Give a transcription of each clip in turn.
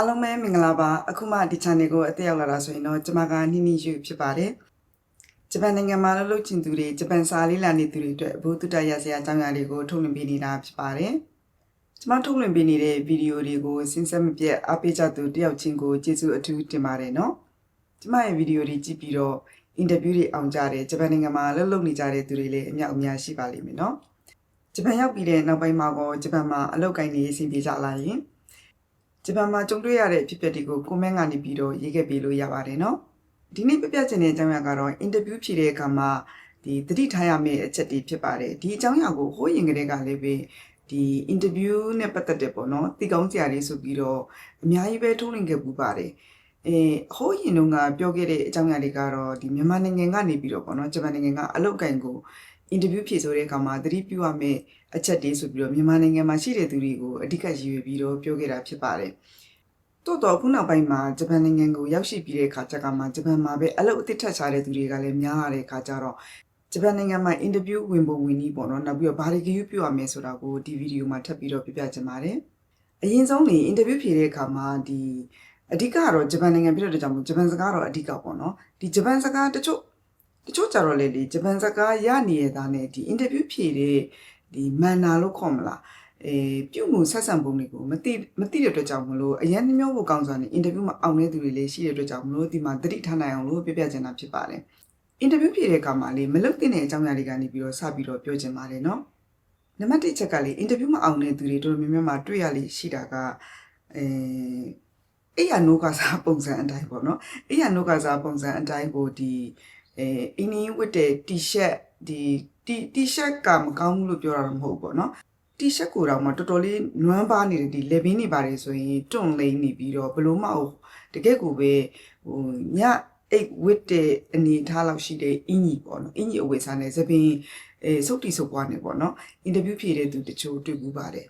အားလုံးပဲမင်္ဂလာပါအခုမှဒီ channel ကိုအသက်ရောက်လာတာဆိုရင်တော့ကျွန်မကနိနိယူဖြစ်ပါတယ်ဂျပန်နိုင်ငံမှာလှုပ်လှုပ်ချင်သူတွေဂျပန်စာလေးလာနေသူတွေအတွက်ဘုသူတရဆရာအကြောင်းအရာတွေကိုထုတ်လွှင့်ပေးနေတာဖြစ်ပါတယ်ကျွန်မထုတ်လွှင့်ပေးနေတဲ့ဗီဒီယိုတွေကိုစဉ်ဆက်မပြတ်အားပေးကြသူတယောက်ချင်းကိုကျေးဇူးအထူးတင်ပါတယ်နော်ကျွန်မရဲ့ဗီဒီယိုတွေကြည့်ပြီးတော့အင်တာဗျူးတွေအောင်ကြတယ်ဂျပန်နိုင်ငံမှာလှုပ်လှုပ်နေကြတဲ့သူတွေလည်းအများအများရှိပါလိမ့်မယ်နော်ဂျပန်ရောက်ပြီးတဲ့နောက်ပိုင်းမှာကောဂျပန်မှာအလုပ်ကိုင်းနေအဆင်ပြေကြလာရင် ဂျပန်မှာကြုံတွေ့ရတဲ့အဖြစ်အပျက်တွေကိုကွန်မန့်ကနေပြီးတော့ရေးခဲ့ပေးလို့ရပါတယ်နော်ဒီနေ့ပြပြချင်တဲ့အကြောင်းအရာကတော့အင်တာဗျူးဖြေတဲ့အခါမှာဒီတတိထားရမယ့်အချက်တွေဖြစ်ပါတယ်ဒီအကြောင်းအရာကိုဟိုးရင်ကလေးကလည်းပဲဒီအင်တာဗျူးနဲ့ပတ်သက်တဲ့ပေါ့နော်တိကောင်းစရာလေးဆိုပြီးတော့အများကြီးပဲထုတ်လင်းခဲ့ပူပါတယ်အဲဟိုးရင်တုန်းကပြောခဲ့တဲ့အကြောင်းအရာတွေကတော့ဒီမြန်မာနိုင်ငံကနေပြီးတော့ပေါ့နော်ဂျပန်နိုင်ငံကအလုတ်ကင်ကိုအင်တာဗျူးဖြေဆိုတဲ့အခါမှာသတိပြုရမယ့် အချက်တွေဆိုပြီးတော့မြန်မာနိုင်ငံမှာရှိတဲ့သူတွေကိုအဓိကရည်ရွယ်ပြီးတော့ပြောခဲ့တာဖြစ်ပါတယ်။တိုးတော့ခုနောက်ပိုင်းမှာဂျပန်နိုင်ငံကိုရောက်ရှိပြီးတဲ့အခါကျကမှဂျပန်မှာပဲအလုပ်အသစ်ထက်ရှားတဲ့သူတွေကလည်းများလာတဲ့အခါကျတော့ဂျပန်နိုင်ငံမှာအင်တာဗျူးဝင်ပုံဝင်နည်းပေါ့နော်နောက်ပြီးတော့ဘာတွေဂရုပြုရမယ်ဆိုတာကိုဒီဗီဒီယိုမှာထပ်ပြီးတော့ပြပြချင်ပါတယ်။အရင်ဆုံးနေအင်တာဗျူးဖြေတဲ့အခါမှာဒီအဓိကကတော့ဂျပန်နိုင်ငံပြည်တဲ့ကြောင့်မို့ဂျပန်စကားတော့အဓိကပေါ့နော်။ဒီဂျပန်စကားတချို့တချို့ကြတော့လေဒီဂျပန်စကားရနေရတာနဲ့ဒီအင်တာဗျူးဖြေတဲ့ ဒီမန်နာလို့ခေါ်မလားအဲပြုမှုဆက်ဆံပုံတွေကိုမသိမသိတဲ့အတွက်ကြောင့်မလို့အရင်နှမျိုးဖို့ကောင်းစွာနဲ့အင်တာဗျူးမှာအောင်တဲ့သူတွေလည်းရှိတဲ့အတွက်ကြောင့်မလို့ဒီမှာသတိထားနိုင်အောင်လို့ပြပြချင်တာဖြစ်ပါတယ်အင်တာဗျူးဖြေတဲ့အခါမှာလေမလုတ်တင်တဲ့အကြောင်းအရာတွေကနေပြီးတော့စပြီးတော့ပြောချင်ပါတယ်နော်နံပါတ်1ချက်ကလေအင်တာဗျူးမှာအောင်တဲ့သူတွေတော်တော်များများမှာတွေ့ရလိရှိတာကအဲအဲ့ရနိုးကစားပုံစံအတိုင်းပေါ့နော်အဲ့ရနိုးကစားပုံစံအတိုင်းကိုဒီအဲအင်းင်းဝတ်တဲ့ T-shirt ဒီ တီတီရှပ်ကမကောင်းဘူးလို့ပြောတာတော့မဟုတ်ဘူးပေါ့နော်တီရှပ်ကိုတော့မှတော်တော်လေးနွမ်းပါနေတယ်ဒီလေဘင်းနေပါတယ်ဆိုရင်တွန့်လိမ့်နေပြီးတော့ဘလို့မဟုတ်တကယ့်ကိုပဲဟိုညအိတ်ဝစ်တဲ့အနေထားလောက်ရှိတဲ့အင်ကြီးပေါ့နော်အင်ကြီးအဝယ်စားနေသပင်အဲစုတ်တီစုတ်ပွားနေပေါ့နော်အင်တာဗျူးဖြေတဲ့သူတချို့တွေ့ဘူးပါတယ်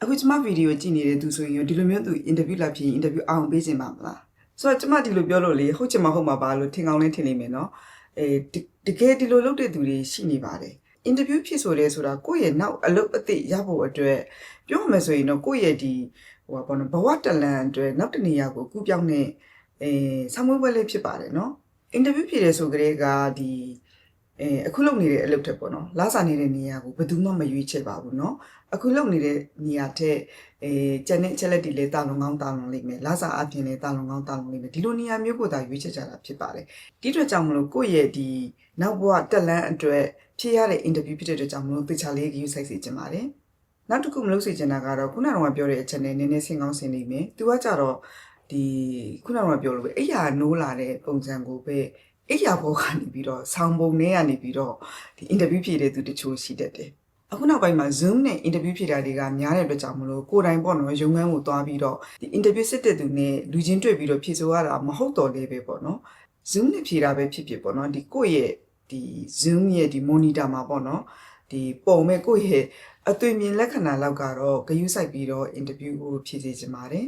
အခုကျွန်မဗီဒီယိုကြည့်နေတဲ့သူဆိုရင်ဒီလိုမျိုးသူအင်တာဗျူးလာဖြစ်ရင်အင်တာဗျူးအောင်ပေးခြင်းပါမလားဆိုတော့ကျွန်မဒီလိုပြောလို့လေဟုတ်ချင်မဟုတ်မှာပါလို့ထင်ကောင်းလေးထင်နေမယ်နော် အဲတကယ်ဒီလိုလုပ်တဲ့သူတွေရှိနေပါတယ်အင်တာဗျူးဖြစ်ဆိုလဲဆိုတာကိုယ့်ရဲ့နောက်အလုပ်အသစ်ရဖို့အတွက်ပြောမှဆိုရင်တော့ကိုယ့်ရဲ့ဒီဟိုဘာဘောနော်ဘဝတလန်အတွက်နောက်တနေရာကိုကူးပြောင်းနေအဲဆမွေးပွဲလေးဖြစ်ပါတယ်နော်အင်တာဗျူးဖြစ်တယ်ဆိုကြတဲ့ကဒီအဲအခုလုပ်နေတဲ့အလုပ်ထက်ပေါ့နော်လာစာနေတဲ့နေရာကိုဘယ်သူမှမရွေးချယ်ပါဘူးเนาะ အခုလုပ်နေတဲ့နေရာထက်အဲကျန်တဲ့အချက်လက်တွေလည်းတာလုံကောင်းတာလုံလိမ့်မယ်လာစာအပြင်လည်းတာလုံကောင်းတာလုံလိမ့်မယ်ဒီလိုနေရာမျိုးကိုသာရွေးချယ်ကြတာဖြစ်ပါတယ်ဒီအတွက်ကြောင့်မလို့ကိုယ့်ရဲ့ဒီနောက်ဘဝတက်လန်းအတွက်ဖြေရတဲ့အင်တာဗျူးဖြစ်တဲ့အတွက်ကြောင့်မလို့တေချာလေးကြီးစိုက်စီခြင်းပါတယ်နောက်တစ်ခုမလုပ်စေချင်တာကတော့ခုနကတော့ပြောတဲ့အချက်နဲ့နည်းနည်းဆင်ကောင်းဆင်နေမယ်သူကကြတော့ဒီခုနကတော့ပြောလို့ပဲအိယာနိုးလာတဲ့ပုံစံကိုပဲအိယာဘောကနေပြီးတော့ဆောင်းပုံထဲကနေပြီးတော့ဒီအင်တာဗျူးဖြေတဲ့သူတချို့ရှိတတ်တယ် အခုနောက်ပိုင်းမှာ Zoom နဲ့ interview ဖြေတာတွေကများတဲ့အတွက်ကြောင့်မလို့ကိုယ်တိုင်ပေါ့နော်ရုံငန်းကိုသွားပြီးတော့ဒီ interview စစ်တဲ့သူနဲ့လူချင်းတွေ့ပြီးတော့ဖြေဆိုရတာမဟုတ်တော့လေးပဲပေါ့နော် Zoom နဲ့ဖြေတာပဲဖြစ်ဖြစ်ပေါ့နော်ဒီကိုယ့်ရဲ့ဒီ Zoom ရဲ့ဒီ monitor မှာပေါ့နော်ဒီပုံမဲ့ကိုယ့်ရဲ့အသွင်မြင်လက္ခဏာလောက်ကတော့ဂရုစိုက်ပြီးတော့ interview ကိုဖြေစေချင်ပါတယ်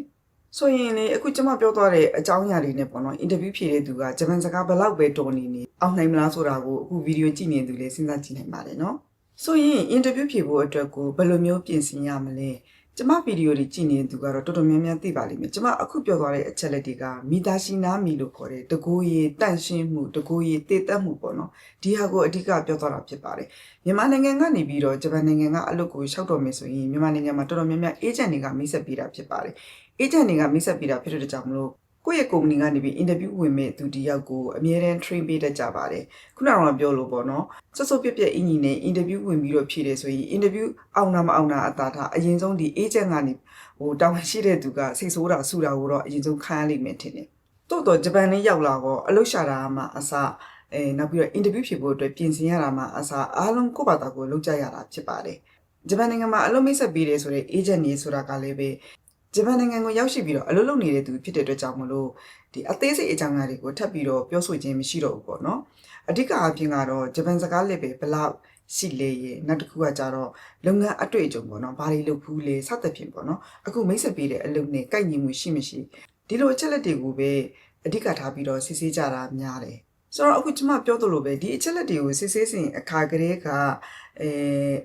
ဆိုရင်လေအခုကျွန်မပြောသွားတဲ့အကြောင်းအရာတွေနဲ့ပေါ့နော်အင်တာဗျူးဖြေတဲ့သူကဂျပန်စကားဘယ်လောက်ပဲတော်နေနေအောင်နိုင်မလားဆိုတာကိုအခုဗီဒီယိုကြည့်နေသူလည်းစဉ်းစားကြည့်နိုင်ပါတယ်နော် ဆိုရင်အင်တာဗျူးဖြေဖို့အတွက်ကိုဘယ်လိုမျိုးပြင်ဆင်ရမလဲကျမဗီဒီယိုတွေကြည့်နေတဲ့သူကတော့တော်တော်များများသိပါလိမ့်မယ်ကျမအခုပြောသွားတဲ့အချက်လက်တွေကမိသားရှိနာမီလို့ခေါ်တဲ့တကိုးရည်တန့်ရှင်းမှုတကိုးရည်တည်တတ်မှုပေါ့နော်ဒီဟာကိုအဓိကပြောသွားတာဖြစ်ပါတယ်မြန်မာနိုင်ငံကနေပြီးတော့ဂျပန်နိုင်ငံကအလုပ်ကိုရှောက်တော်မယ်ဆိုရင်မြန်မာနိုင်ငံမှာတော်တော်များများအေဂျင့်တွေကမိတ်ဆက်ပေးတာဖြစ်ပါတယ်အေဂျင့်တွေကမိတ်ဆက်ပေးတာဖြစ်တဲ့ကြောင့်မလို့ ကိုယ့်ရဲ့ကုမ္ပဏီကနေပြီးအင်တာဗျူးဝင်မဲ့သူတယောက်ကိုအမြဲတမ်း train ပေးတတ်ကြပါတယ်ခုနကတော့ပြောလို့ပေါ့နော်စစောပြက်ပြက်အင်ကြီးနဲ့အင်တာဗျူးဝင်ပြီးတော့ဖြေတယ်ဆိုရင်အင်တာဗျူးအောင်တာမအောင်တာအသာထားအရင်ဆုံးဒီ agent ကနေဟိုတောင်းရှိတဲ့သူကစိတ်ဆိုးတာဆူတာကိုတော့အရင်ဆုံးခံရလိမ့်မယ်ထင်တယ်တိုးတော့ဂျပန်နဲ့ရောက်လာတော့အလုပ်ရှာတာမှအစအဲနောက်ပြီးတော့အင်တာဗျူးဖြေဖို့အတွက်ပြင်ဆင်ရတာမှအစအားလုံးကိုယ့်ဘာသာကိုလုပ်ကြရတာဖြစ်ပါတယ်ဂျပန်နိုင်ငံမှာအလုပ်မိတ်ဆက်ပေးတယ်ဆိုတဲ့ agent နေဆိုတာကလည်းပဲ ဂျပန်နိုင်ငံကိုရောက်ရှိပြီးတော့အလုပ်လုပ်နေတဲ့သူဖြစ်တဲ့အတွက်ကြောင့်မလို့ဒီအသေးစိတ်အကြောင်းအရာတွေကိုထပ်ပြီးတော့ပြောဆိုခြင်းမရှိတော့ဘူးပေါ့နော်အဓိကအပြင်ကတော့ဂျပန်စကားလက်ပဲဘလောက်ရှိလေရဲ့နောက်တစ်ခုကကြတော့လုပ်ငန်းအတွေ့အကြုံပေါ့နော်ဘာတွေလုပ်ဘူးလဲစသဖြင့်ပေါ့နော်အခုမိတ်ဆက်ပေးတဲ့အလုပ်နဲ့ကိုက်ညီမှုရှိမရှိဒီလိုအချက်လက်တွေကိုပဲအဓိကထားပြီးတော့စစ်ဆေးကြတာများတယ် ဆိုတော့အခုကျွန်မပြောသလိုပဲဒီအချက်လက်တွေကိုစစ်ဆေးစဉ်အခါကလေးကအဲ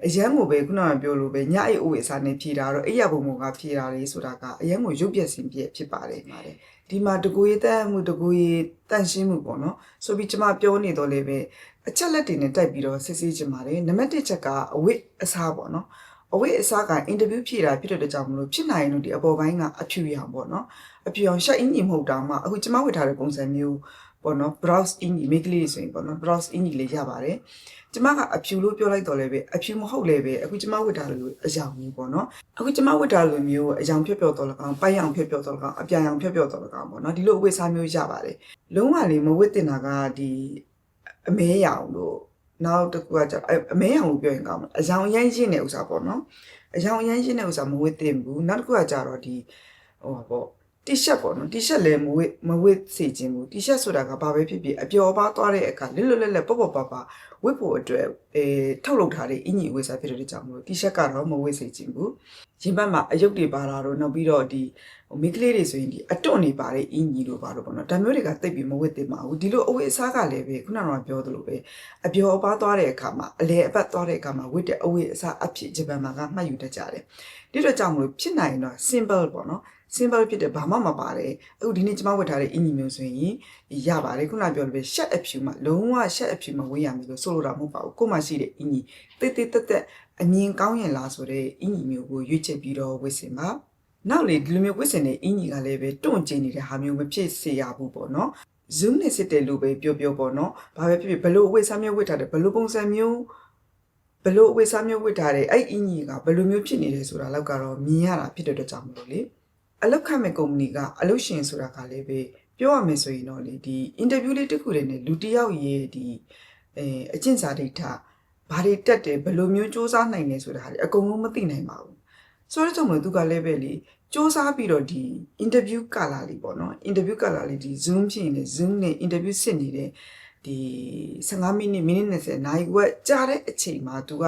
အရန်ကိုပဲခုနကပြောလို့ပဲညအိတ်အိုးအစားနဲ့ဖြေတာတော့အိရဘုံဘုံကဖြေတာလေးဆိုတာကအရန်ကိုရုပ်ပြက်စင်ပြက်ဖြစ်ပါတယ်ပါတယ်ဒီမှာတကူရတက်မှုတကူရတန့်ရှင်းမှုပေါ့နော်ဆိုပြီးကျွန်မပြောနေတော့လေပဲအချက်လက်တွေနဲ့တိုက်ပြီးတော့စစ်ဆေးချင်ပါတယ်နံပါတ်1ချက်ကအဝိအစားပေါ့နော်အဝိအစားကအင်တာဗျူးဖြေတာဖြစ်တဲ့ကြောင့်မလို့ဖြစ်နိုင်လို့ဒီအပေါ်ပိုင်းကအဖြူရောင်ပေါ့နော်အဖြူရောင်ရှက်အင်းကြီးမဟုတ်တာမှအခုကျွန်မဝတ်ထားတဲ့ပုံစံမျိုး ပေါ့နော် browse in မိကလေးဆိုရင်ပေါ့နော် browse in လေးရပါတယ်ကျမကအဖြူလို့ပြောလိုက်တော့လည်းပဲအဖြူမဟုတ်လည်းပဲအခုကျမဝတ်ထားလို့အယောင်မျိုးပေါ့နော်အခုကျမဝတ်ထားလို့မျိုးအယောင်ဖြော့ဖြော့တော်လကောင်ပိုင်အောင်ဖြော့ဖြော့တော်လကောင်အပြာရောင်ဖြော့ဖြော့တော်လကောင်ပေါ့နော်ဒီလိုအဝတ်စားမျိုးရပါတယ်လုံးဝလေးမဝတ်တင်တာကဒီအမဲရောင်လို့နောက်တစ်ခုကကျအမဲရောင်ကိုပြောရင်ကောင်းမှာအယောင်ရိုင်းရှင်းတဲ့ဥစ္စာပေါ့နော်အယောင်ရိုင်းရှင်းတဲ့ဥစ္စာမဝတ်တင်ဘူးနောက်တစ်ခုကကျတော့ဒီဟိုပါပေါ့ တီရှပ်ပေါ့နော်တီရှပ်လည်းမဝတ်မဝတ်စေခြင်းဘူးတီရှပ်ဆိုတာကဘာပဲဖြစ်ဖြစ်အပျော်ပါသွားတဲ့အခါလွတ်လွတ်လပ်လပ်ပေါ့ပေါ့ပါပါဝတ်ဖို့အတွက်အဲထုတ်လုပ်ထားတဲ့အင်ကြီးဝတ်စားဖြစ်တဲ့ကြောင့်မလို့တီရှပ်ကတော့မဝတ်စေခြင်းဘူးရင်ဘတ်မှာအယုတ်တွေပါလာတော့နောက်ပြီးတော့ဒီဟိုမိကလေးတွေဆိုရင်ဒီအတွန့်နေပါတဲ့အင်ကြီးတို့ပါတော့ပေါ့နော်ဒါမျိုးတွေကတိတ်ပြီးမဝတ်သင့်ပါဘူးဒီလိုအဝတ်အစားကလည်းပဲခုနကပြောသလိုပဲအပျော်ပါသွားတဲ့အခါမှာအလဲအပတ်သွားတဲ့အခါမှာဝတ်တဲ့အဝတ်အစားအဖြစ်ဂျပန်မှာကမှတ်ယူတတ်ကြတယ်ဒီတော့ကြောင့်မလို့ဖြစ်နိုင်ရင်တော့ simple ပေါ့နော် simple ဖြစ်တဲ့ဘာမှမပါတယ်အခုဒီနေ့ကျွန်မဝတ်ထားတဲ့အင်ကြီးမျိုးဆိုရင်ရပါတယ်ခုနပြောလို့ပဲ shut အဖြူမှာလုံးဝ shut အဖြူမှာဝေးရမယ်လို့ဆိုလိုတာမဟုတ်ပါဘူးကို့မှာရှိတဲ့အင်ကြီးတိတ်တိတ်တက်တက်အမြင်ကောင်းရင်လားဆိုတဲ့အင်ကြီးမျိုးကိုရွေးချယ်ပြီးတော့ဝတ်စင်ပါနောက်လေဒီလိုမျိုးဝတ်စင်တဲ့အင်ကြီးကလည်းပဲတွန့်ကျင်နေတဲ့ဟာမျိုးမဖြစ်စေရဘူးပေါ့နော် zoom နဲ့စစ်တယ်လို့ပဲပြောပြောပေါ့နော်ဘာပဲဖြစ်ဖြစ်ဘလို့အဝတ်စားမျိုးဝတ်ထားတယ်ဘလို့ပုံစံမျိုးဘလို့အဝတ်စားမျိုးဝတ်ထားတယ်အဲ့အင်ကြီးကဘလို့မျိုးဖြစ်နေတယ်ဆိုတာတော့ကတော့မြင်ရတာဖြစ်တဲ့အတွက်ကြောင့်မလို့လေ အလောက်ခမဲ့ကုမ္ပဏီကအလုပ်ရှင်ဆိုတာကလည်းပဲပြောရမယ်ဆိုရင်တော့လေဒီအင်တာဗျူးလေးတစ်ခုတည်းနဲ့လူတစ်ယောက်ရဲ့ဒီအဲအကျင့်စာဒိဋ္ဌဘာတွေတက်တယ်ဘယ်လိုမျိုးစ조사နိုင်လဲဆိုတာဟာလေအကုန်လုံးမသိနိုင်ပါဘူးဆိုတော့ကြောင့်မလို့သူကလည်းပဲလေစ조사ပြီးတော့ဒီအင်တာဗျူးကာလာလေးပေါ့နော်အင်တာဗျူးကာလာလေးဒီ zoom ဖြစ်ရင်လေ zoom နဲ့အင်တာဗျူးစစ်နေတဲ့ဒီ15မိနစ်မိနစ်20နာရီဝက်ကြာတဲ့အချိန်မှာသူက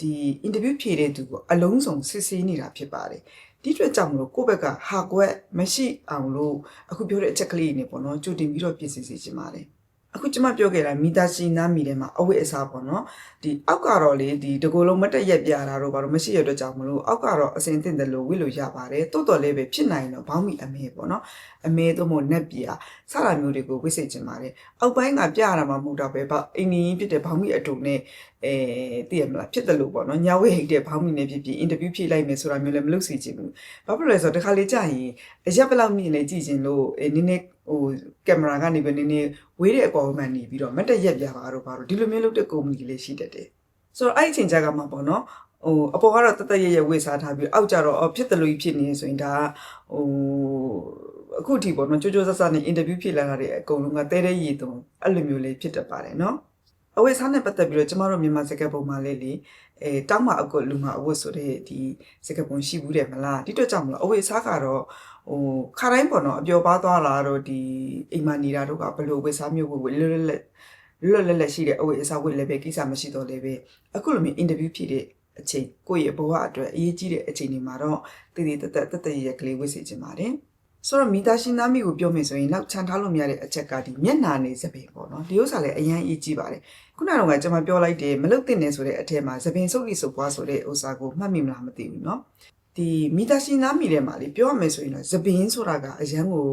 ဒီအင်တာဗျူးဖြေတဲ့သူကိုအလုံးစုံစစ်ဆေးနေတာဖြစ်ပါတယ် ဒီအတွက်ကြောင့်မလို့ကိုယ့်ဘက်ကဟာကွက်မရှိအောင်လို့အခုပြောတဲ့အချက်ကလေးတွေနဲ့ပေါ့နော်ကြိုတင်ပြီးတော့ပြင်ဆင်စေချင်ပါတယ် အခုကျမပြောခဲ့တာမီတာရှိနားမီထဲမှာအဝတ်အစားပေါ့နော်ဒီအောက်ကတော့လေဒီတကူလုံးမတက်ရက်ပြတာတော့ဘာလို့မရှိရတဲ့ကြောင့်မလို့အောက်ကတော့အစင်တင့်တယ်လို့ဝစ်လို့ရပါတယ်တိုးတော်လေးပဲဖြစ်နိုင်တော့ဘောင်းမီအမေပေါ့နော်အမေတို့မို့နက်ပြာစတာမျိုးတွေကိုဝစ်စေချင်ပါတယ်အောက်ပိုင်းကပြရတာမှမဟုတ်တော့ပဲဘာအင်းကြီးဖြစ်တဲ့ဘောင်းမီအတူနဲ့အဲသိရမလားဖြစ်တယ်လို့ပေါ့နော်ညာဝဲဟိတ်တဲ့ဘောင်းမီနဲ့ဖြစ်ဖြစ်အင်တာဗျူးဖြေလိုက်မယ်ဆိုတာမျိုးလည်းမလုပ်စီချင်ဘူးဘာဖြစ်လဲဆိုတော့တခါလေကြာရင်အရက်ဘယ်လောက်မြင်လဲကြည့်ချင်းလို့အဲနည်းနည်း ဟိုကင်မရာကနေပဲနည်းနည်းဝေးတဲ့အပေါ်မှန်နေပြီးတော့မတ်တက်ရက်ပြပါတော့ဘာလို့ဒီလိုမျိုးလုပ်တဲ့ကုမ္ပဏီလေးရှိတတ်တယ်ဆိုတော့အဲ့ဒီအချိန်ကြာကမှပေါ့နော်ဟိုအပေါ်ကတော့တသက်ရရဝေစားထားပြီးအောက်ကြတော့အော်ဖြစ်တယ်လို့ဖြစ်နေဆိုရင်ဒါဟိုအခုထိပေါ့နော်ကြိုးကြိုးဆဆနဲ့အင်တာဗျူးဖြေလာတာတွေအကုန်လုံးကတဲတဲ့ရည်တုံးအဲ့လိုမျိုးလေးဖြစ်တတ်ပါတယ်နော် အဝေးစားနဲ့ပတ်သက်ပြီးတော့ကျမတို့မြန်မာစကားပုံမှာလေးလေအဲတောင်းမအကုတ်လူမအဝတ်ဆိုတဲ့ဒီစကားပုံရှိဘူးတယ်မလားဒီတော့ကြောင့်မလို့အဝေးစားကတော့ဟိုခါတိုင်းပေါ့နော်အပျော်ပါသွားလာတော့ဒီအိမ်မနေတာတို့ကဘယ်လိုဝေးစားမျိုးကိုလွတ်လွတ်လပ်လွတ်လွတ်လပ်လပ်ရှိတဲ့အဝေးအစားဝေးလည်းပဲကိစ္စမရှိတော့လည်းပဲအခုလိုမျိုးအင်တာဗျူးဖြစ်တဲ့အချိန်ကိုယ့်ရဲ့ဘဝအတွက်အရေးကြီးတဲ့အချိန်တွေမှာတော့တည်တည်တက်တက်တက်တက်ရက်ကလေးဝတ်စေချင်ပါတယ် ဆိုတော့မိသားရှင်သားမိကိုပြောမယ်ဆိုရင်နောက်ခြံထားလို့မရတဲ့အချက်ကဒီမျက်နာနေစပင်ပေါ့နော်ဒီဥစ္စာလည်းအရန်အကြီးပါတယ်ခုနကတော့ကျွန်မပြောလိုက်တယ်မလုတ်တင်နေဆိုတဲ့အထက်မှာစပင်စုပ်လိစုပ်ပွားဆိုတဲ့ဥစ္စာကိုမှတ်မိမလားမသိဘူးနော်ဒီမိသားရှင်သားမိထဲမှာလေပြောရမယ်ဆိုရင်တော့စပင်ဆိုတာကအရန်ကို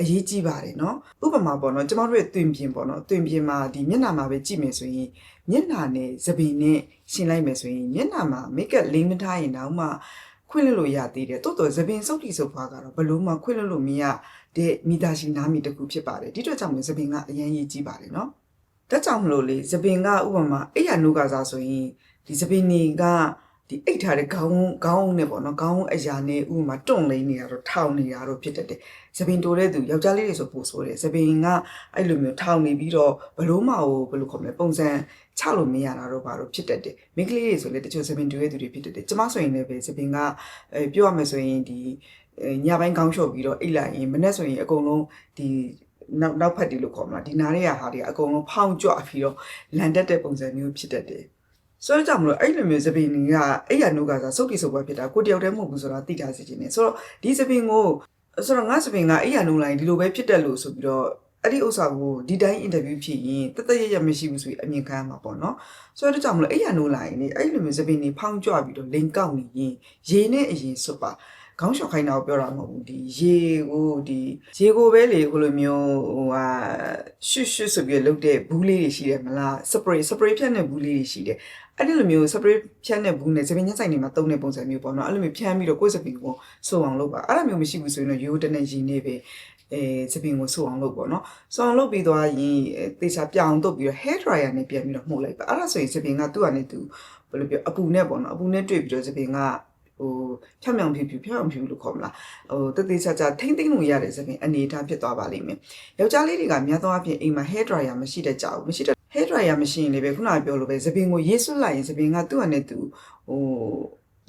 အရေးကြီးပါတယ်နော်ဥပမာပေါ့နော်ကျမတို့ရဲ့တွင်ပြင်ပေါ့နော်တွင်ပြင်မှာဒီမျက်နှာမှာပဲကြည့်မယ်ဆိုရင်မျက်နှာနဲ့သပင်နဲ့ရှင်းလိုက်မယ်ဆိုရင်မျက်နှာမှာ makeup လိမ့်မထားရင်တောင်မှ ခွင့်လွှတ်လို့ရသေးတယ်တိုးတော်သပင်စုပ်တီစုပ်ဖွားကတော့ဘလို့မှခွင့်လွှတ်လို့မရတဲ့မိသားရှိနားမီတစ်ခုဖြစ်ပါတယ်ဒီတော့ကြောင့်လည်းသပင်ကအရင်ရေးကြီးပါတယ်နော်ဒါကြောင့်မလို့လေသပင်ကဥပမာအိယာနုကစားဆိုရင်ဒီသပင်တွေက ဒီအိတ်ထားတဲ့ခေါင်းခေါင်းနဲ့ပေါ့နော်ခေါင်းအရာနဲ့ဥပမာတွန့်လိမ့်နေတာတော့ထောင်နေတာတော့ဖြစ်တတ်တယ်သပင်တိုတဲ့သူယောက်ျားလေးတွေဆိုပို့ဆိုတယ်သပင်ကအဲ့လိုမျိုးထောင်နေပြီးတော့ဘလို့မဟုတ်ဘယ်လိုခေါ်မလဲပုံစံချလို့မရတာတော့ဘာလို့ဖြစ်တတ်တယ်မိန်းကလေးတွေဆိုလည်းတချို့သပင်တူရဲ့သူတွေဖြစ်တတ်တယ်ကျမဆိုရင်လည်းပဲသပင်ကအဲပြောရမယ်ဆိုရင်ဒီညပိုင်းခေါင်းလျှော့ပြီးတော့အိတ်လိုက်ရင်မနေ့ဆိုရင်အကုန်လုံးဒီနောက်နောက်ဖက်တီလို့ခေါ်မလားဒီနားတွေကဟာတွေအကုန်လုံးဖောင်းကြွပြီးတော့လန်တက်တဲ့ပုံစံမျိုးဖြစ်တတ်တယ် ဆိုတော့ကြောင့်မလို့အဲ့လိုမျိုးသပင်တွေကအဲ့ရနုကစားစုပ်တီစုပ်ပွဲဖြစ်တာကိုတယောက်တည်းမဟုတ်ဘူးဆိုတာသိထားစီခြင်းနဲ့ဆိုတော့ဒီသပင်ကိုဆိုတော့ငါသပင်ကအဲ့ရနုလိုက်ဒီလိုပဲဖြစ်တယ်လို့ဆိုပြီးတော့အဲ့ဒီဥစ္စာကိုဒီတိုင်းအင်တာဗျူးဖြစ်ရင်တသက်ရရမရှိဘူးဆိုရင်အမြင်ခံရမှာပေါ့နော်ဆိုတော့ဒါကြောင့်မလို့အဲ့ရနိုးလာရင်လေအဲ့လိုမျိုးသပင်တွေဖောင်းကြွပြီးတော့လိန်ကောက်နေရင်ရေနဲ့အရင်စွတ်ပါခေါင်းလျှော်ခိုင်းတာကိုပြောတာမဟုတ်ဘူးဒီရေကိုဒီရေကိုပဲလေဟိုလိုမျိုးဟိုဟာရှွတ်ရှွတ်ဆိုပြီးလုပ်တဲ့ဘူးလေးတွေရှိတယ်မလားစပရေးစပရေးဖြတ်တဲ့ဘူးလေးတွေရှိတယ် အဲ့ဒီလိုမျိုးစပရေးဖြတ်တဲ့ဘူးနဲ့သပင်ညက်ဆိုင်တွေမှာတုံးတဲ့ပုံစံမျိုးပေါ့နော်အဲ့လိုမျိုးဖြန်းပြီးတော့ကိုယ့်စပင်ကိုဆိုအောင်လုပ်ပါအဲ့လိုမျိုးမရှိဘူးဆိုရင်တော့ရိုးတနဲ့ရင်းနေပဲအဲစပင်ကိုဆိုအောင်လုပ်ပေါ့နော်ဆိုအောင်လုပ်ပြီးသွားရင်တေချာပြောင်းတုပ်ပြီးတော့ hair dryer နဲ့ပြန်ပြီးတော့မှုတ်လိုက်ပါအဲ့ဒါဆိုရင်စပင်ကသူ့အနေနဲ့သူဘယ်လိုပြောအပူနဲ့ပေါ့နော်အပူနဲ့တွေ့ပြီးတော့စပင်ကဟိုဖြောင်ဖြောင်ဖြူဖြူဖြောင်ဖြောင်ဖြူလို့ခေါ်မလားဟိုတသေးချာချာထိမ့်သိမ့်လို့ရတဲ့စပင်အနေအထားဖြစ်သွားပါလိမ့်မယ်ယောက်ျားလေးတွေကများသောအားဖြင့်အိမ်မှာ hair dryer မရှိတတ်ကြဘူးမရှိတတ် hair dryer မရှိရင်လည်းပဲခုနကပြောလို့ပဲစပင်ကိုရေးဆွတ်လိုက်ရင်စပင်ကသူ့အနေနဲ့သူဟို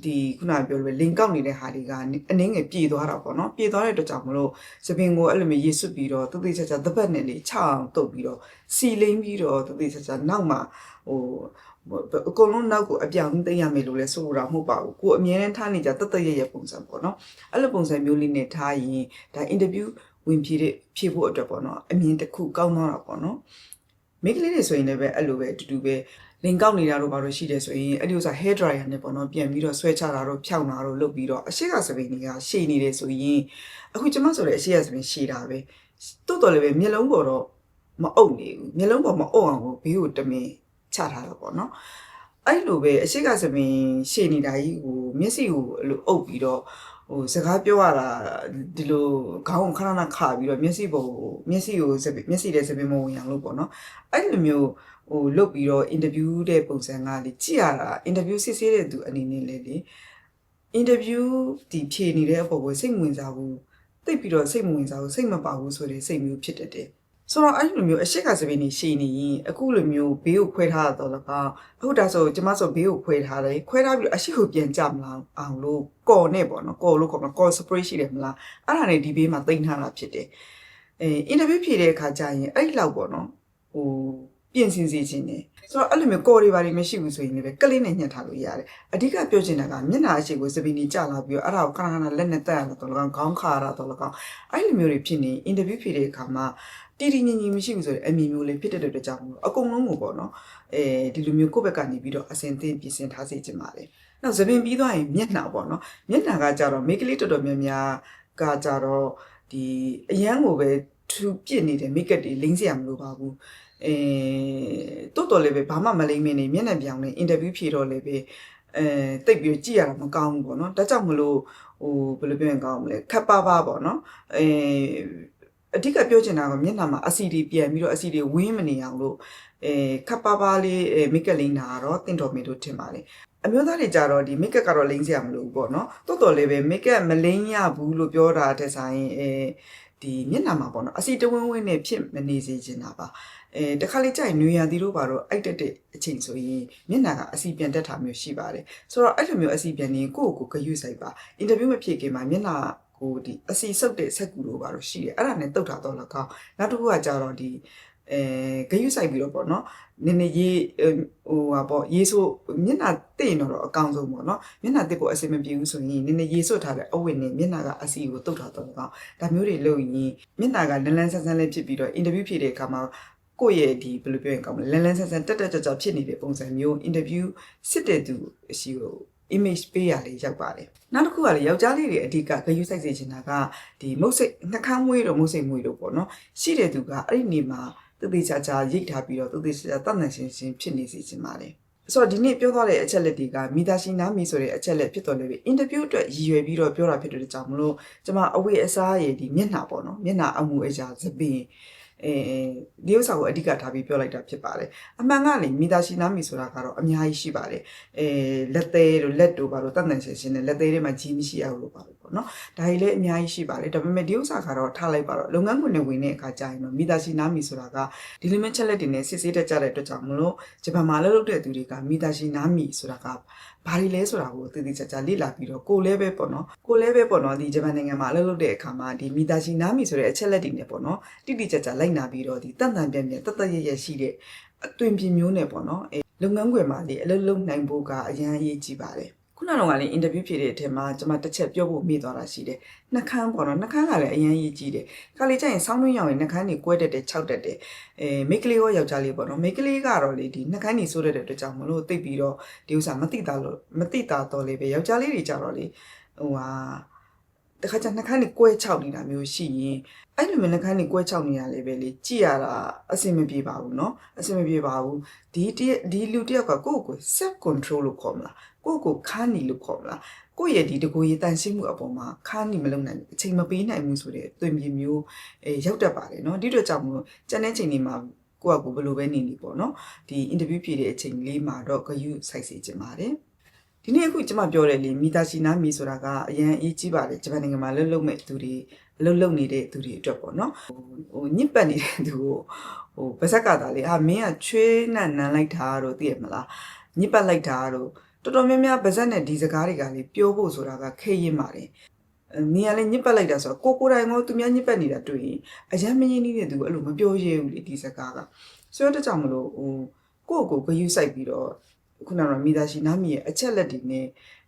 ဒီခုနကပြောလို့ပဲလင်ကောက်နေတဲ့ဟာတွေကအနည်းငယ်ပြေသွားတာပေါ့နော်ပြေသွားတဲ့အတွက်ကြောင့်မလို့စပင်ကိုအဲ့လိုမျိုးရေးဆွတ်ပြီးတော့တသေးချာချာသပတ်နဲ့လေးချအောင်တုပ်ပြီးတော့စီလိမ့်ပြီးတော့တသေးချာချာနောက်မှဟိုအကုန်လုံးနောက်ကိုအပြောင်းသိမ့်ရမယ်လို့လဲဆိုလိုတာမဟုတ်ပါဘူးကိုအမြဲတမ်းထားနေကြတသက်ရရပုံစံပေါ့နော်အဲ့လိုပုံစံမျိုးလေးနဲ့ထားရင်ဒါအင်တာဗျူးဝင်ဖြည့်တဲ့ဖြည့်ဖို့အတွက်ပေါ့နော်အမြင်တစ်ခုကောင်းသွားတာပေါ့နော် မိန်းကလေးတွေဆိုရင်လည်းပဲအဲ့လိုပဲအတူတူပဲလင်ကောက်နေတာတော့ဘာလို့ရှိတယ်ဆိုရင်အဲ့ဒီဥစ္စာ hair dryer နဲ့ပေါ့နော်ပြန်ပြီးတော့ဆွဲချတာတော့ဖြောင်းတာတော့လုပ်ပြီးတော့အရှိကစပင်းတွေကရှည်နေတယ်ဆိုရင်အခုကျမဆိုလည်းအရှိကစပင်းရှည်တာပဲတိုးတော်လည်းပဲမျက်လုံးပေါ်တော့မအုပ်နေဘူးမျက်လုံးပေါ်မအုပ်အောင်ကိုဘေးကိုတမင်ချထားတာပေါ့နော်အဲ့လိုပဲအရှိကစပင်းရှည်နေတာကြီးကိုမျက်စိကိုအဲ့လိုအုပ်ပြီးတော့ ဟိုစကားပြောရတာဒီလိုခေါင်းကိုခဏခဏခါပြီးတော့မျက်စိပေါ်ကိုမျက်စိကိုစပမျက်စိတဲ့စပင်းမဝင်အောင်လို့ပေါ့နော်အဲ့လိုမျိုးဟိုလုတ်ပြီးတော့အင်တာဗျူးတဲ့ပုံစံကလေကြည့်ရတာအင်တာဗျူးစစ်ဆေးတဲ့သူအနေနဲ့လေလေအင်တာဗျူးဒီဖြေနေတဲ့အပေါ်ကိုစိတ်မဝင်စားဘူးတိတ်ပြီးတော့စိတ်မဝင်စားဘူးစိတ်မပါဘူးဆိုတဲ့စိတ်မျိုးဖြစ်တတ်တယ် ဆိုတော့အဲ့လိုမျိုးအရှိကစပင်းနေရှိနေရင်အခုလိုမျိုးဘေးကိုခွဲထားတော့လည်းကောဟုတ်ဒါဆိုကျမဆိုဘေးကိုခွဲထားတယ်ခွဲထားပြီးတော့အရှိကိုပြန်ကြမလားအောင်လို့ကော်နဲ့ပေါ့နော်ကော်လို့ခေါ်မလားကော်စပရေးရှိတယ်မလားအဲ့ဒါနဲ့ဒီဘေးမှာတင်ထားတာဖြစ်တယ်အဲအင်တာဗျူးဖြေတဲ့အခါကျရင်အဲ့လောက်ပေါ့နော်ဟိုပြင်ဆင်စီခြင်းနဲ့ဆိုတော့အဲ့လိုမျိုးကော်တွေပါတွေမရှိဘူးဆိုရင်လည်းကလေးနဲ့ညှက်ထားလို့ရတယ်အဓိကပြောချင်တာကမျက်နှာအရှိကိုစပင်းကြီးကြလာပြီးတော့အဲ့ဒါကိုခဏခဏလက်နဲ့တက်ရတော့လည်းကောင်းခေါင်းခါရတော့လည်းကောင်းအဲ့လိုမျိုးတွေဖြစ်နေအင်တာဗျူးဖြေတဲ့အခါမှာ တီတီညီညီမရှိဘူးဆိုတဲ့အမြင်မျိုးလေးဖြစ်တဲ့အတွက်ကြောင့်မို့အကုန်လုံးကိုပေါ့နော်အဲဒီလိုမျိုးကိုယ့်ဘက်ကနေပြီးတော့အစင်သင်ပြင်ဆင်ထားစေချင်ပါတယ်နောက်သပင်ပြီးသွားရင်မျက်နှာပေါ့နော်မျက်နှာကကြတော့မိန်းကလေးတော်တော်များများကကြတော့ဒီအရန်ကိုပဲထူပြစ်နေတဲ့မိတ်ကပ်တွေလိမ့်စရာမလိုပါဘူးအဲတိုးတော်လည်းပဲဘာမှမလိမ့်မင်းနေမျက်နှာပြောင်နေအင်တာဗျူးဖြေတော့လည်းပဲအဲတိတ်ပြီးကြည့်ရတာမကောင်းဘူးပေါ့နော်ဒါကြောင့်မလို့ဟိုဘယ်လိုပြောရင်ကောင်းမလဲခပ်ပါပါပေါ့နော်အဲ အဓိကပြောချင်တာကမျက်နှာမှာအဆီတွေပြန်ပြီးတော့အဆီတွေဝင်းမနေအောင်လို့အဲခပ်ပါပါလေးအဲမိတ်ကပ်လိမ့်တာကတော့တင့်တော်မင်းတို့ထင်ပါတယ်အမျိုးသားတွေကြတော့ဒီမိတ်ကပ်ကတော့လိမ့်စရာမလိုဘူးပေါ့နော်တော်တော်လေးပဲမိတ်ကပ်မလိမ့်ရဘူးလို့ပြောတာတဲ့ဆိုင်အဲဒီမျက်နှာမှာပေါ့နော်အစီတဝင်းဝင်းနဲ့ဖြစ်မနေစေချင်တာပါအဲတခါလေးကြိုက်နွေရသည်တို့ပါတော့အိုက်တက်တဲ့အချိန်ဆိုရင်မျက်နှာကအစီပြန်တက်တာမျိုးရှိပါတယ်ဆိုတော့အဲ့လိုမျိုးအစီပြန်နေကိုယ့်ကိုယ်ကိုဂယုစိုက်ပါအင်တာဗျူးမဖြစ်ခင်မှာမျက်နှာ ကိုဒီအစီဆုပ်တဲ့ဆက်ကူတို့ပါတော့ရှိတယ်အဲ့ဒါနဲ့တုတ်တာတော့လကောက်နောက်တစ်ခုကကြတော့ဒီအဲဂယုစိုက်ပြီးတော့ပေါ့နော်နည်းနည်းရေးဟိုဟာပေါ့ရေးဆိုမျက်နှာတိတ်တော့အကောင်ဆုံးပေါ့နော်မျက်နှာတစ်ကိုအစင်မပြေဘူးဆိုရင်နည်းနည်းရေးဆွတ်ထားတဲ့အဝတ်နဲ့မျက်နှာကအစီကိုတုတ်ထားတော့လကောက်ဒါမျိုးတွေလုပ်ရင်မျက်နှာကလန်းလန်းဆန်းဆန်းလေးဖြစ်ပြီးတော့အင်တာဗျူးဖြေတဲ့အခါမှာကိုယ့်ရဲ့ဒီဘယ်လိုပြောရင်ကောင်းမလဲလန်းလန်းဆန်းဆန်းတက်တက်ကြွကြွဖြစ်နေတဲ့ပုံစံမျိုးအင်တာဗျူးစစ်တဲ့သူအရှိကို image ပေးရလေးရောက်ပါတယ်နောက်တစ်ခုကလေယောက်ျားလေးတွေအဓိကဂယုစိုက်စေချင်တာကဒီမုတ်စိတ်နှာခမ်းမွေးတော့မုတ်စိတ်မွေးတော့ပေါ့နော်ရှိတဲ့သူကအဲ့ဒီနေမှာတသေးချာချာရိတ်ထားပြီးတော့တသေးချာချာတတ်နိုင်ရှင်းရှင်းဖြစ်နေစေချင်ပါတယ်ဆိုတော့ဒီနေ့ပြောသွားတဲ့အချက်လက်တွေကမိသားရှိနာမီဆိုတဲ့အချက်လက်ဖြစ်တော်လည်းပဲအင်တာဗျူးအတွက်ရည်ရွယ်ပြီးတော့ပြောတာဖြစ်တဲ့ကြောင့်မလို့ကျွန်မအဝေးအစားရဲ့ဒီမျက်နှာပေါ့နော်မျက်နှာအမှုအရာသပင် အဲဒီဥစ္စာကိုအဓိကထားပြီးပြောလိုက်တာဖြစ်ပါတယ်အမှန်ကလေမိသားရှိနာမီဆိုတာကတော့အများကြီးရှိပါတယ်အဲလက်သေးတို့လက်တို့ပါတော့တတ်နိုင်ရှင်းရှင်းနဲ့လက်သေးတွေမှာကြီးမရှိအောင်လို့ပါလို့ ပေါ့နော်ဒါကြီးလည်းအများကြီးရှိပါတယ်ဒါပေမဲ့ဒီဥစ္စာကတော့ထားလိုက်ပါတော့လုပ်ငန်းခွင်နဲ့ဝင်တဲ့အခါကျရင်တော့မိသားရှိနာမီဆိုတာကဒီလိုမျိုးချက်လက်တွေနဲ့စစ်ဆေးတတ်ကြတဲ့အတွက်ကြောင့်မလို့ဂျပန်မှာလှုပ်တဲ့သူတွေကမိသားရှိနာမီဆိုတာကဘာတွေလဲဆိုတာကိုသိသိချာချာလေ့လာပြီးတော့ကိုလည်းပဲပေါ့နော်ကိုလည်းပဲပေါ့နော်ဒီဂျပန်နိုင်ငံမှာလှုပ်တဲ့အခါမှာဒီမိသားရှိနာမီဆိုတဲ့အချက်လက်တွေနဲ့ပေါ့နော်တိတိကျကျလိုက်နာပြီးတော့ဒီတန်တန်ပြန်ပြန်တတ်တတ်ရရရှိတဲ့အသွင်ပြင်မျိုးနဲ့ပေါ့နော်အဲလုပ်ငန်းခွင်မှာလေအလုပ်လုပ်နိုင်ဖို့ကအရန်အရေးကြီးပါတယ် ခုနကတော့လည်းအင်တာဗျူးဖြေတဲ့အထက်မှာကျွန်မတစ်ချက်ပြောဖို့မေ့သွားတာရှိတယ်နှကန်းပေါ့နော်နှကန်းကလည်းအရင်ရေးကြည့်တယ်ခါလေးကျရင်ဆောင်းတွင်းရောက်ရင်နှကန်းတွေကွဲတက်တယ်ခြောက်တက်တယ်အဲမိတ်ကလေးရောယောက်ျားလေးပေါ့နော်မိတ်ကလေးကတော့လေဒီနှကန်းတွေဆိုးတဲ့အတွက်ကြောင့်မလို့တိတ်ပြီးတော့ဒီဥစ္စာမတိတာလို့မတိတာတော့လေပဲယောက်ျားလေးတွေကြတော့လေဟိုဟာတခါကျနှကန်းတွေကွဲခြောက်နေတာမျိုးရှိရင်အဲ့လိုမျိုးနှကန်းတွေကွဲခြောက်နေတာလေပဲလေကြည့်ရတာအဆင်မပြေပါဘူးเนาะအဆင်မပြေပါဘူးဒီတည့်ဒီလူတစ်ယောက်ကကိုယ့်ကိုယ် self control လို့ခေါ်မလား ကိုယ့်ကိုခါနီလို့ခေါ်မလားကိုယ့်ရဲ့ဒီတကိုယ်ရည်တန်ရှင်းမှုအပေါ်မှာခါနီမလုပ်နိုင်ဘူးအချိန်မပေးနိုင်ဘူးဆိုတဲ့သွင်ပြမျိုးအဲရောက်တတ်ပါတယ်နော်ဒီတော့ကြောင့်မို့ကျန်တဲ့ချိန်တွေမှာကိုယ့်အကူဘယ်လိုပဲနေနေပေါ့နော်ဒီအင်တာဗျူးဖြေတဲ့အချိန်လေးမှာတော့ဂယုစိုက်စေချင်ပါတယ်ဒီနေ့အခုကျွန်မပြောတဲ့လေမီတာရှင်နာမီဆိုတာကအရန်အေးကြီးပါတယ်ဂျပန်နိုင်ငံမှာလှုပ်လှုပ်မဲ့သူတွေအလုပ်လုပ်နေတဲ့သူတွေအတွက်ပေါ့နော်ဟိုညစ်ပတ်နေတဲ့သူကိုဟိုဗဇက်ကသာလေအာမင်းကချွေးနဲ့နန်းလိုက်တာတော့သိရမလားညစ်ပတ်လိုက်တာတော့ တော်တော်များများဗဇက်နဲ့ဒီစကားတွေကလေပြောဖို့ဆိုတာကခဲရင်ပါတယ်နေရာလေးညစ်ပတ်လိုက်တာဆိုတော့ကိုကိုယ်တိုင်ကသူများညစ်ပတ်နေတာတွေ့ရင်အရန်မင်းနေတဲ့သူအဲ့လိုမပြောရဲဘူးလေဒီစကားကဆိုတော့တကြောင်မလို့ဟိုကိုယ့်ကိုယ်ဂယုစိုက်ပြီးတော့ခုနကမိသားရှိနာမီရဲ့အချက်လက်တွေနဲ့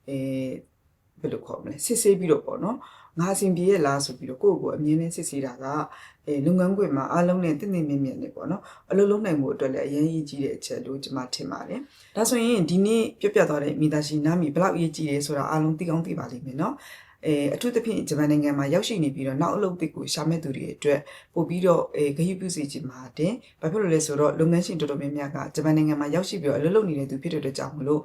အဲဘယ်လိုခေါ်မလဲစစ်ဆေးပြီးတော့ပေါ့နော် ငါအစဉ်ပြေရဲ့လားဆိုပြီးတော့ကိုယ့်ကိုယ်အမြင်နဲ့စစ်ဆေးတာကအဲလုပ်ငန်းခွင်မှာအားလုံးနဲ့တင့်တင့်မြင့်မြင့်နဲ့ပေါ့နော်အလုပ်လုပ်နိုင်မှုအတွက်လည်းအရင်ကြီးကြီးတဲ့အချက်လို့ကျွန်မထင်ပါတယ်ဒါဆိုရင်ဒီနေ့ပြပြသွားတဲ့မိသားရှိနာမီဘယ်လောက်အရေးကြီးလဲဆိုတာအားလုံးသိကောင်းသိပါလိမ့်မယ်နော် အဲအထူးသဖြင့်ဂျပန်နိုင်ငံမှာရောက်ရှိနေပြီးတော့နောက်အလုပ်တစ်ကိုရှာမဲ့သူတွေအတွက်ပို့ပြီးတော့အဲဂရုပြုစီခြင်းပါတယ်။ဘာဖြစ်လို့လဲဆိုတော့လုပ်ငန်းရှင်တော်တော်များများကဂျပန်နိုင်ငံမှာရောက်ရှိပြီးတော့အလုပ်လုပ်နေတဲ့သူဖြစ်တဲ့အတွက်ကြောင့်မလို့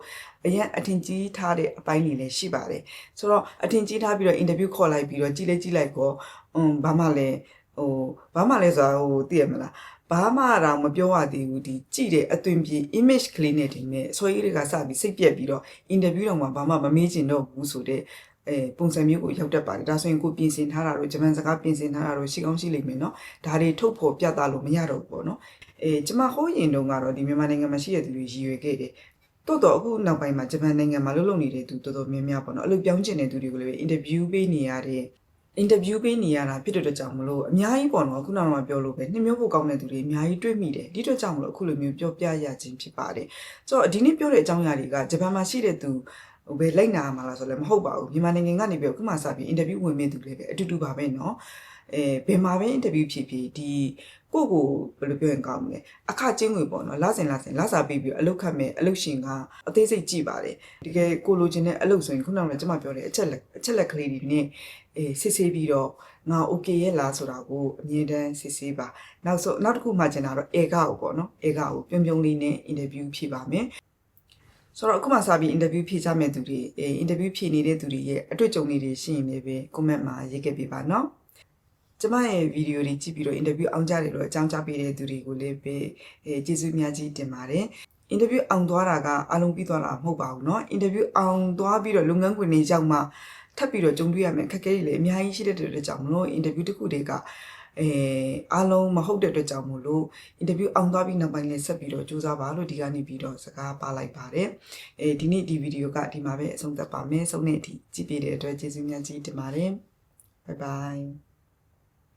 အရင်အထင်ကြီးထားတဲ့အပိုင်းတွေလည်းရှိပါတယ်။ဆိုတော့အထင်ကြီးထားပြီးတော့အင်တာဗျူးခေါ်လိုက်ပြီးတော့ကြည့်လိုက်ကြည့်လိုက်ကောอืมဘာမှလည်းဟိုဘာမှလည်းဆိုတာဟိုသိရမလားဘာမှတော့မပြောရသေးဘူးဒီကြည့်တဲ့အသွင်ပြေ image ကလေးနဲ့ဒီနဲ့ဆွဲရည်တွေကစပြီးစိတ်ပြက်ပြီးတော့ interview တော့မှဘာမှမမေးချင်တော့ဘူးဆိုတဲ့ အဲပုံစံမျိုးကိုရောက်တတ်ပါတယ်ဒါဆိုရင်ကိုပြင်ဆင်ထားတာတော့ဂျပန်စကားပြင်ဆင်ထားတာတော့ရှိကောင်းရှိလိမ့်မယ်เนาะဒါတွေထုတ်ဖော်ပြသလို့မရတော့ဘူးပေါ့เนาะအဲကျမဟိုးရင်တုန်းကတော့ဒီမြန်မာနိုင်ငံမှာရှိတဲ့သူတွေရည်ရွယ်ခဲ့တယ်တော်တော်အခုနောက်ပိုင်းမှာဂျပန်နိုင်ငံမှာလှုပ်လှုပ်နေတဲ့သူတော်တော်များများပေါ့နော်အဲ့လိုပြောင်းကျင်တဲ့သူတွေကိုလည်းအင်တာဗျူးပေးနေရတဲ့အင်တာဗျူးပေးနေရတာဖြစ်တဲ့အတွက်ကြောင့်မလို့အများကြီးပေါ့နော်ခုနကပြောလို့ပဲနှမျိုးဖို့ကောင်းတဲ့သူတွေအများကြီးတွေ့မိတယ်ဒီအတွက်ကြောင့်မလို့အခုလိုမျိုးပြောပြရခြင်းဖြစ်ပါတယ်ဆိုတော့ဒီနေ့ပြောတဲ့အကြောင်းအရာတွေကဂျပန်မှာရှိတဲ့သူ ဟိုပဲလိုက်နာမှာလားဆိုလည်းမဟုတ်ပါဘူးမြန်မာနိုင်ငံကနေပြီးခုမှစပြီးအင်တာဗျူးဝင်မြင်သူတွေပဲအတူတူပါပဲเนาะအဲဘယ်မှာပဲအင်တာဗျူးဖြစ်ဖြစ်ဒီကိုကိုဘယ်လိုပြောရင်ကောင်းမလဲအခချင်းငွေပေါ့နော်လဆင်လဆင်လစာပေးပြီးအလုတ်ခတ်မဲ့အလုတ်ရှင်ကအသေးစိတ်ကြည့်ပါတယ်တကယ်ကိုလိုချင်တဲ့အလုတ်ဆိုရင်ခုနကလည်းကျွန်မပြောတဲ့အချက်လက်အချက်လက်ကလေးတွေနဲ့အေးစစ်ဆေးပြီးတော့ငါ okay ရဲ့လားဆိုတာကိုအမြင်တမ်းစစ်ဆေးပါနောက်ဆုံးနောက်တစ်ခုမှကျင်တာတော့အေကာကိုပေါ့နော်အေကာကိုပြုံပြုံလေးနဲ့အင်တာဗျူးဖြေပါမယ် ဆိုတော့အခုမှစပြီး interview ဖြေကြမဲ့သူတွေအဲ interview ဖြေနေတဲ့သူတွေရဲ့အတွေ့အကြုံလေးတွေရှိရင်လည်းပဲ comment မှာရေးခဲ့ပေးပါနော်ကျမရဲ့ဗီဒီယိုတွေကြည့်ပြီးတော့ interview အောင်ကြတယ်လို့အကြောင်းကြားပေးတဲ့သူတွေကိုလည်းပဲအဲကျေးဇူးများကြီးတင်ပါတယ်အင်တာဗျူးအောင်သွားတာကအလုံးပြီးသွားတာမဟုတ်ပါဘူးเนาะအင်တာဗျူးအောင်သွားပြီးတော့လုပ်ငန်းခွင်တွေရောက်မှထပ်ပြီးတော့ကြုံတွေ့ရမယ်ခက်ခဲတွေလည်းအများကြီးရှိတဲ့အတွက်ကြောင့်မလို့အင်တာဗျူးတစ်ခုတည်းက အဲအားလုံးမဟုတ်တဲ့အတွက်ကြောင့်မို့လို့အင်တာဗျူးအောင်သွားပြီးနောက်ပိုင်းလည်းဆက်ပြီးတော့ကြိုးစားပါလို့ဒီကနေ့ပြီးတော့စကားပါလိုက်ပါတယ်အဲဒီနေ့ဒီဗီဒီယိုကဒီမှာပဲအဆုံးသတ်ပါမယ်ဆုံးတဲ့အထိကြည့်ပြတဲ့အတွက်ကျေးဇူးများကြီးတင်ပါတယ် bye bye